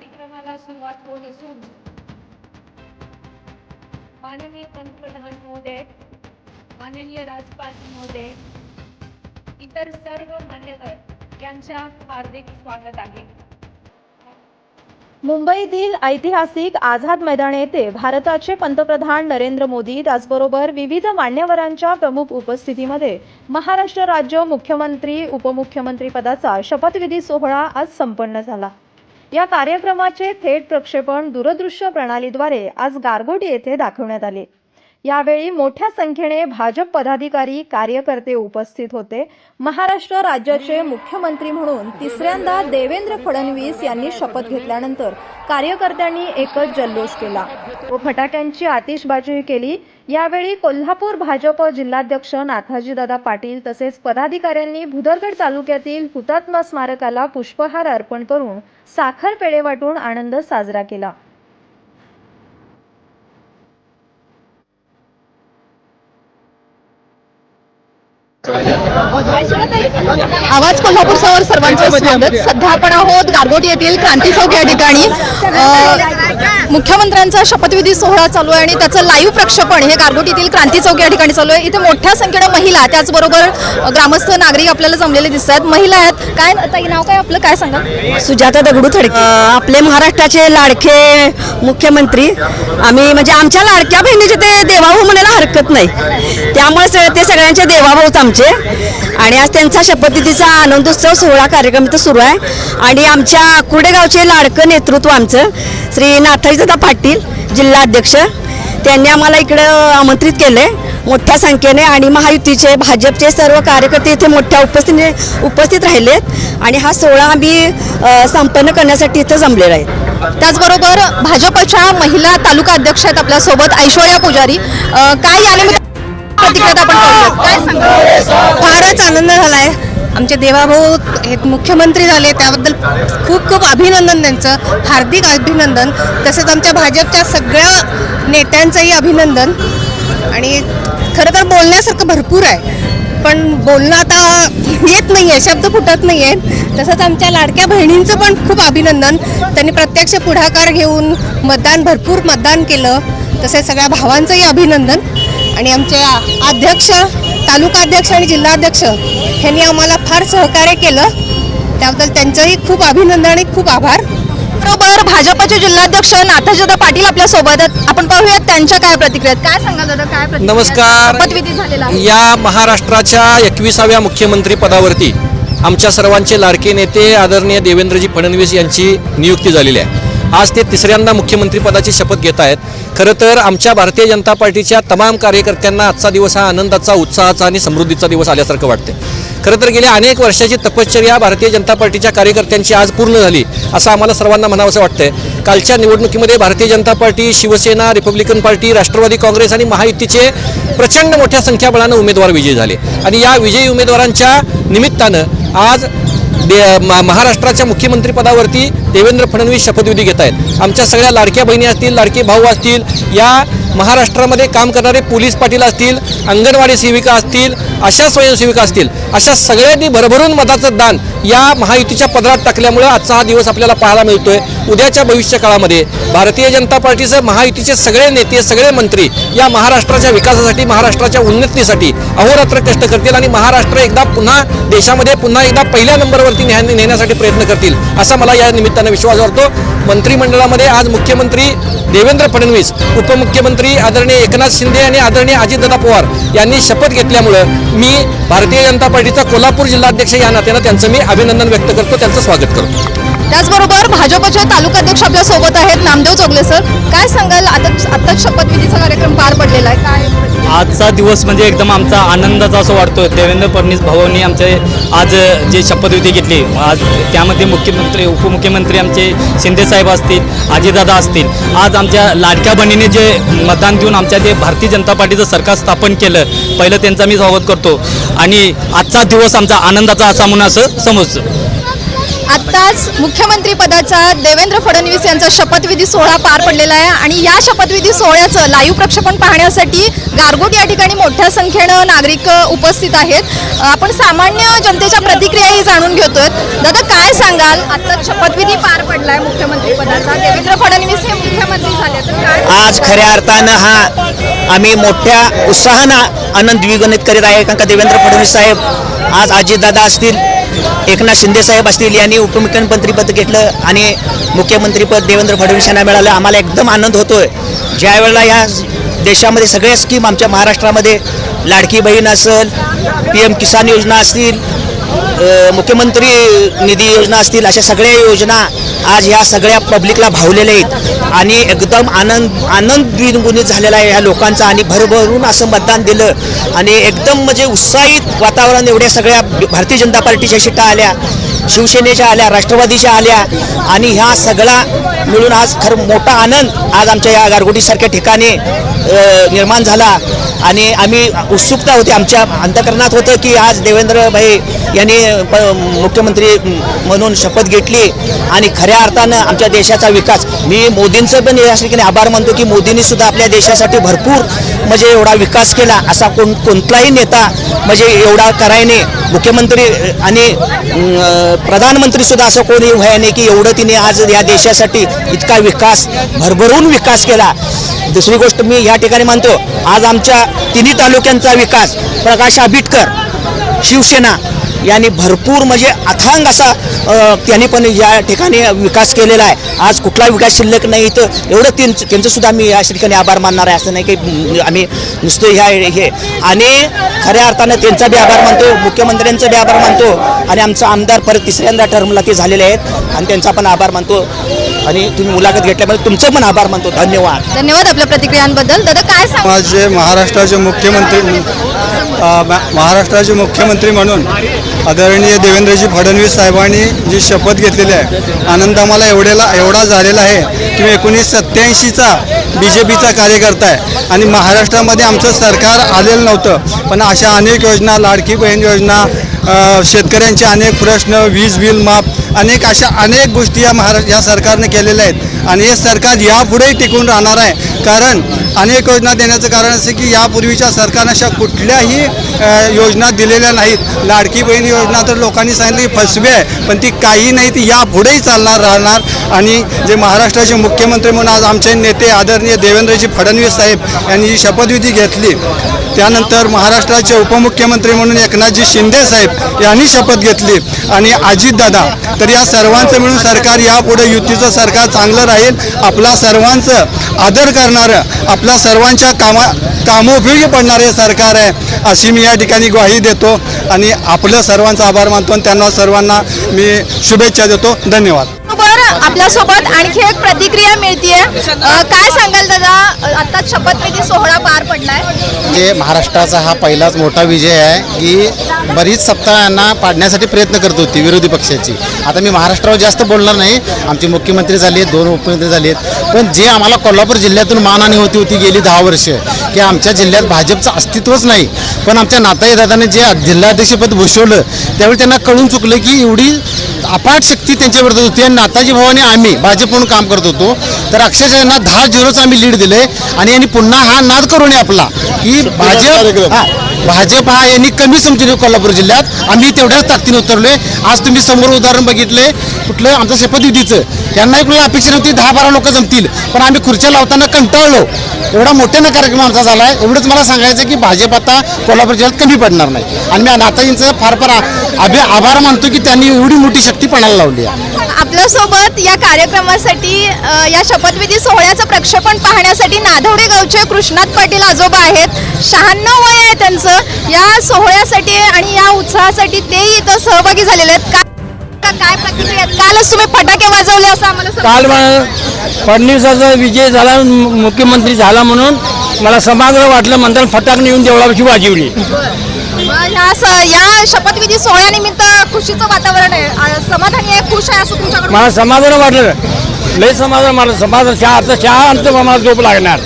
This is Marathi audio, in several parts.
कार्यक्रमाला सुरुवात होत असून माननीय पंतप्रधान महोदय माननीय राज्यपाल महोदय इतर सर्व मान्यवर यांच्या हार्दिक स्वागत आहे. मुंबईतील ऐतिहासिक आझाद मैदान येथे भारताचे पंतप्रधान नरेंद्र मोदी त्याचबरोबर विविध मान्यवरांच्या प्रमुख उपस्थितीमध्ये महाराष्ट्र राज्य मुख्यमंत्री उपमुख्यमंत्री पदाचा शपथविधी सोहळा आज संपन्न झाला. या कार्यक्रमाचे थेट प्रक्षेपण दूरदृश्य प्रणालीद्वारे आज गारगोटी येथे दाखवण्यात आले. यावेळी मोठ्या संख्येने भाजप पदाधिकारी कार्यकर्ते उपस्थित होते. महाराष्ट्र राज्याचे मुख्यमंत्री म्हणून तिसऱ्यांदा देवेंद्र फडणवीस यांनी शपथ घेतल्यानंतर कार्यकर्त्यांनी एकच जल्लोष केला. व फटाक्यांची आतिषबाजी केली. यावेळी कोल्हापूर भाजप जिल्हाध्यक्ष नाथाजीदादा पाटील तसेच पदाधिकाऱ्यांनी भुदरगड तालुक्यातील हुतात्मा स्मारकाला पुष्पहार अर्पण करून साखर पेढे वाटून आनंद साजरा केला. आवाज कोल्हापूर सवर सर्वांचं स्वागत. सध्या आपण आहोत गारगोटी येथील क्रांती चौक या ठिकाणी. मुख्यमंत्र्यांचा शपथविधी सोहळा चालू आहे आणि त्याचं लाईव्ह प्रक्षेपण हे गारगोटीतील क्रांती चौक या ठिकाणी चालू आहे. इथे मोठ्या संख्येनं महिला त्याचबरोबर ग्रामस्थ नागरिक आपल्याला जमलेले दिसत आहेत. महिला आहेत. काय ताई नाव काय आपलं? काय सांगा? सुजाता दगडू थडके. आपले महाराष्ट्राचे लाडके मुख्यमंत्री. आम्ही म्हणजे आमच्या लाडक्या बहिणीचे ते देवाभाऊ म्हणायला हरकत नाही. त्यामुळे ते सगळ्यांचे देवाभाऊच आमचे आणि आज त्यांचा शपथविधीचा आनंदोत्सव सोहळा कार्यक्रम इथं सुरू आहे. आणि आमच्या कुडेगावचे लाडकं नेतृत्व आमचं श्री नाथाजीदादा पाटील जिल्हाध्यक्ष त्यांनी आम्हाला इकडं आमंत्रित केलंय मोठ्या संख्येने. आणि महायुतीचे भाजपचे सर्व कार्यकर्ते इथे मोठ्या उपस्थितीने उपस्थित राहिलेत. आणि हा सोहळा आम्ही संपन्न करण्यासाठी इथं जमलेला आहे. त्याचबरोबर भाजपच्या महिला तालुका अध्यक्ष आहेत आपल्यासोबत ऐश्वर्या पुजारी. काय यानिमित्त प्रतिक्रिया आपण पाहूयात. काय सांगा? फारच आनंद झालाय. आमचे देवाभाऊ हे मुख्यमंत्री झाले त्याबद्दल खूप खूप अभिनंदन त्यांचं. हार्दिक अभिनंदन. तसेच आमच्या भाजपच्या सगळ्या नेत्यांचंही अभिनंदन. आणि खरं तर बोलण्यासारखं भरपूर आहे. पण बोलणं आता येत नाही आहे शब्द फुटत नाही आहेत तसंच आमच्या लाडक्या बहिणींचं पण खूप अभिनंदन. त्यांनी प्रत्यक्ष पुढाकार घेऊन मतदान भरपूर मतदान केलं. तसेच सगळ्या भावांचंही अभिनंदन. आणि आमचे अध्यक्ष तालुकाध्यक्ष आणि जिल्हाध्यक्ष ह्यांनी आम्हाला फार सहकार्य केलं त्याबद्दल त्यांचंही खूप अभिनंदन आणि खूप आभार बरोबर भाजपचे जिल्हाध्यक्ष नाथाजदा पाटील आपल्यासोबत आहेत आपण पाहूयात त्यांच्या काय प्रतिक्रिया आहेत. काय सांगाल दादा काय प्रतिक्रिया? नमस्कार. शपथविधी झालेला आहे या महाराष्ट्राच्या एकविसाव्या मुख्यमंत्री पदावरती आमच्या सर्वांचे लाडके नेते आदरणीय देवेंद्रजी फडणवीस यांची नियुक्ती झालेली आहे आज ते तिसऱ्यांदा मुख्यमंत्रीपदाची शपथ घेत आहेत. खरं तर आमच्या भारतीय जनता पार्टीच्या तमाम कार्यकर्त्यांना आजचा दिवस हा आनंदाचा उत्साहाचा आणि समृद्धीचा दिवस आल्यासारखं वाटते खरं तर गेल्या अनेक वर्षाची तपश्चर्या भारतीय जनता पार्टीच्या कार्यकर्त्यांची आज पूर्ण झाली असं आम्हाला सर्वांना म्हणावंसं वाटतंय. कालच्या निवडणुकीमध्ये Bharatiya Janata Party Shivsena Republican Party Rashtravadi Congress आणि महायुतीचे प्रचंड मोठ्या संख्याबळानं उमेदवार विजयी झाले. आणि या विजयी उमेदवारांच्या निमित्तानं आज दे महाराष्ट्राच्या मुख्यमंत्री पदावरती देवेंद्र फडणवीस शपथविधी घेत आहेत. आमच्या सगळ्या लाडक्या बहिणी असतील लाडके भाऊ असतील या महाराष्ट्रामध्ये काम करणारे पोलीस पाटील असतील अंगणवाडी सेविका असतील अशा स्वयंसेविका असतील अशा सगळ्यांनी भरभरून मताचं दान या महायुतीच्या पदरात टाकल्यामुळं आजचा हा दिवस आपल्याला पाहायला मिळतोय. उद्याच्या भविष्य काळामध्ये भारतीय जनता पार्टीचे महायुतीचे सगळे नेते सगळे मंत्री या महाराष्ट्राच्या विकासासाठी महाराष्ट्राच्या उन्नतीसाठी अहोरात्र कष्ट करतील आणि महाराष्ट्र एकदा पुन्हा देशामध्ये पुन्हा एकदा पहिल्या नंबरवरती न्या नेण्यासाठी प्रयत्न करतील असा मला या निमित्तानं विश्वास वाटतो. मंत्रिमंडळामध्ये आज मुख्यमंत्री देवेंद्र फडणवीस उपमुख्यमंत्री आदरणीय एकनाथ शिंदे आणि आदरणीय अजितदादा पवार यांनी शपथ घेतल्यामुळं मी भारतीय जनता पार्टीचा कोल्हापूर जिल्हाध्यक्ष या नात्यानं त्यांचं मी अभिनंदन व्यक्त करतो त्यांचं स्वागत करतो. त्याचबरोबर भाजपचे तालुकाध्यक्ष आपल्यासोबत आहेत. नामदेव चोगले सर काय सांगाल? आता आताच शपथविधीचा कार्यक्रम पार पडलेला आहे. काय आजचा दिवस म्हणजे एकदम आमचा आनंदाचा असं वाटतो देवेंद्र फडणवीस भाऊंनी आमचे आज जे शपथविधी घेतली आज त्यामध्ये मुख्यमंत्री उपमुख्यमंत्री आमचे शिंदेसाहेब असतील अजितदादा असतील. आज आमच्या लाडक्या बहिणीने जे मतदान देऊन आमच्या जे भारतीय जनता पार्टीचं सरकार स्थापन केलं पहिलं त्यांचा मी स्वागत करतो. आणि आजचा दिवस आमचा आनंदाचा असा म्हणून असं समजतं. आत्ताच मुख्यमंत्री पदाचा देवेंद्र फडणवीस यांचा शपथविधी सोहळा पार पडलेला आहे आणि या शपथविधी सोहळ्याचं लाईव्ह प्रक्षेपण पाहण्यासाठी गारगोट या ठिकाणी मोठ्या संख्येनं नागरिक उपस्थित आहेत. आपण सामान्य जनतेच्या प्रतिक्रियाही जाणून घेतोय दादा काय सांगाल? आत्ताच शपथविधी पार पडलाय मुख्यमंत्री पदाचा. देवेंद्र फडणवीस हे मुख्यमंत्री झाले तर आज खऱ्या अर्थानं हा आम्ही मोठ्या उत्साहानं आनंद द्विगुणित करीत आहे. कारण का देवेंद्र फडणवीस साहेब आज अजितदादा असतील एकनाथ शिंदे साहेब असतील यांनी उपमुख्यमंत्रीपद घेतलं आणि मुख्यमंत्रीपद देवेंद्र फडणवीस यांना मिळालं. आम्हाला एकदम आनंद होतोय. ज्यावेळेला या देशामध्ये सगळ्या स्कीम आमच्या महाराष्ट्रामध्ये लाडकी बहीण असेल पी एम किसान योजना असतील मुख्यमंत्री निधी योजना असतील अशा सगळ्या योजना आज ह्या सगळ्या पब्लिकला भावलेल्या आहेत. आणि एकदम आनंद आनंद द्विगुणित झालेला आहे ह्या लोकांचा आणि भरभरून असं मतदान दिलं. आणि एकदम म्हणजे उत्साहित वातावरण एवढ्या सगळ्या भारतीय जनता पार्टीच्या शिटा आल्या. शिवसेनेच्या आल्या राष्ट्रवादीच्या आल्या आणि ह्या सगळा मिळून आज खरं मोठा आनंद आज आमच्या या गारगोटीसारख्या ठिकाणी निर्माण झाला. आणि आम्ही उत्सुकता होती आमच्या अंतकरणात होतं की आज देवेंद्रभाई यांनी प- मुख्यमंत्री म्हणून शपथ घेतली आणि खऱ्या अर्थानं आमच्या देशाचा विकास. मी मोदींचं पण या ठिकाणी आभार मानतो की मोदींनी सुद्धा आपल्या देशासाठी भरपूर म्हणजे एवढा विकास केला असा कोण कोणताही नेता म्हणजे एवढा करायने मुख्यमंत्री आणि प्रधानमंत्री सुद्धा असं कोणी व्हाय नाही की एवढं तिने आज या देशासाठी इतका विकास भरभरून विकास केला. दुसरी गोष्ट मी या ठिकाणी मानतो आज आमच्या तिन्ही तालुक्यांचा विकास प्रकाश आंबेडकर शिवसेना यांनी भरपूर म्हणजे अथांग असा त्यांनी पण या ठिकाणी विकास केलेला आहे. आज कुठला विकास शिल्लक नाही तर एवढं त्यांचं त्यांचंसुद्धा आम्ही मी या ठिकाणी आभार मानणार आहे. असं नाही की आम्ही नुसतं ह्या हे. आणि खऱ्या अर्थानं त्यांचा बी आभार मानतो मुख्यमंत्र्यांचा बी आभार मानतो. आणि आमचा आमदार परत तिसऱ्यांदा टर्मला ते झालेले आहेत. आणि त्यांचा पण आभार मानतो. आणि तुम्ही मुलाखत घेतल्यामुळे तुमचं पण आभार मानतो. धन्यवाद. धन्यवाद आपल्या प्रतिक्रियांबद्दल. दादा काय सांग? माझे महाराष्ट्राचे मुख्यमंत्री महाराष्ट्राचे मुख्यमंत्री म्हणून आदरणीय देवेंद्रजी फडणवीस साहेबांनी जी शपथ घेतलेली आहे आनंद आम्हाला एवढेला एवढा झालेला आहे की मी एकोणीसशे सत्याऐंशीचा बी जे पीचा कार्यकर्ता आहे. आणि महाराष्ट्रामध्ये आमचं सरकार आलेलं नव्हतं पण अशा अनेक योजना लाडकी बहीण योजना शेतकऱ्यांचे अनेक प्रश्न वीज बिल माफ अनेक अशा अनेक गोष्टी या महाराष्ट्र या सरकारने केलेल्या आहेत. आणि हे सरकार यापुढेही टिकून राहणार आहे. कारण अनेक योजना देण्याचं कारण असं की यापूर्वीच्या सरकारनं अशा कुठल्याही योजना दिलेल्या नाहीत. लाडकी बहीण योजना तर लोकांनी सांगितलं की फसवी आहे पण ती काही नाही ती यापुढेही चालणार राहणार. आणि जे महाराष्ट्राचे मुख्यमंत्री म्हणून आज आमचे नेते आदरणीय देवेंद्रजी फडणवीस साहेब यांनी जी शपथविधी घेतली त्यानंतर महाराष्ट्राचे उपमुख्यमंत्री म्हणून एकनाथजी शिंदे साहेब यांनी शपथ घेतली आणि अजितदादा. तर या सर्वांचं मिळून सरकार यापुढे युतीचं सरकार चांगलं राहील आपला सर्वांचं आदर करणारं आपल्या सर्वांच्या कामा कामोपयोगी पडणारे सरकार आहे अशी मी या ठिकाणी ग्वाही देतो. आणि आपलं सर्वांचा आभार मानतो आणि त्यांना सर्वांना मी शुभेच्छा देतो. धन्यवाद. बरं आपल्यासोबत आणखी एक प्रतिक्रिया मिळतीये. काय सांगाल दादा? आता शपथविधी सोहळा पार पडलाय. म्हणजे महाराष्ट्राचा हा पहिलाच मोठा विजय आहे की बरीच सत्ता यांना पाडण्यासाठी प्रयत्न करत होती विरोधी पक्षाची. आता मी महाराष्ट्रावर जास्त बोलणार नाही आमचे मुख्यमंत्री झाले दोन उपमंत्री झाले पण जे आम्हाला कोल्हापूर जिल्ह्यातून मानहानी होती होती गेली दहा वर्ष की आमच्या जिल्ह्यात भाजपचं अस्तित्वच नाही. पण आमच्या नाताई दादाने जे जिल्हाध्यक्षपद भूषवलं त्यावेळी त्यांना कळून चुकलं की एवढी अपाट शक्ती त्यांच्या होती आणि नाताजी आणि आम्ही भाजप म्हणून काम करत होतो. तर अक्षरशः यांना दहा झिरोचं आम्ही लीड दिले आणि यांनी पुन्हा हा नाद करू नये आपला की भाजप हा, भाजप हा यांनी कमी समजून कोल्हापूर जिल्ह्यात. आम्ही तेवढ्याच ताकदीने उतरलोय. आज तुम्ही समोर उदाहरण बघितले. कुठलं आमचं शपथविधीचं यांनाही कुणाला अपेक्षा नव्हती दहा बारा लोक जमतील. पण आम्ही खुर्च्या लावताना कंटाळलो. एवढा मोठ्यानं कार्यक्रम आमचा झाला आहे एवढंच मला सांगायचं की भाजप आता कोल्हापूर जिल्ह्यात कमी पडणार नाही. आणि मी नाताजींचं फार फार आभार मानतो की त्यांनी एवढी मोठी शक्ती पणाला लावली आहे. आपल्यासोबत या कार्यक्रमासाठी या शपथविधी सोहळ्याचं प्रक्षेपण पाहण्यासाठी नाधवडे गावचे कृष्णात पाटील आजोबा आहेत. शहाण्णव वय आहे त्यांचं. या सोहळ्यासाठी आणि या उत्साहासाठी तेही इथं सहभागी झालेले आहेत. का काय प्रतिक्रिया आहेत? कालच तुम्ही फटाके वाजवले असं आम्हाला. काल फडणवीसाचा विजय झाला मुख्यमंत्री झाला म्हणून मला समाधान वाटलं म्हणतात फटाकणी येऊन देवळापाशी वाजवली. ह्या या शपथविधी सोहळ्यानिमित्त खुशीचं वातावरण आहे. समाधानी आहे खुश आहे असं तुमच्याकडून? मला समाधान वाटलं. लय समाधान मला समाधान चहा आता चहा आमचं मला झोप लागणार.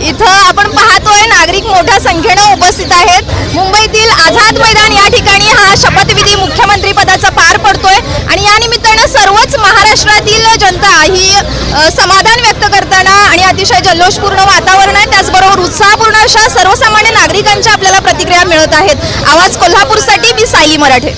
इथं आपण पाहतोय नागरिक मोठ्या संख्येनं उपस्थित आहेत. मुंबईतील आझाद मैदान या ठिकाणी हा शपथविधी मुख्यमंत्री पदाचा पार पडतोय. आणि या निमित्तानं सर्वच महाराष्ट्रातील जनता ही समाधान करताना आणि अतिशय जल्लोषपूर्ण वातावरण आहे. त्याचबरोबर उत्साहपूर्ण अशा सर्वसामान्य नागरिकांच्या आपल्याला प्रतिक्रिया मिळत आहेत. आवाज कोल्हापूरसाठी मी सायली मराठे.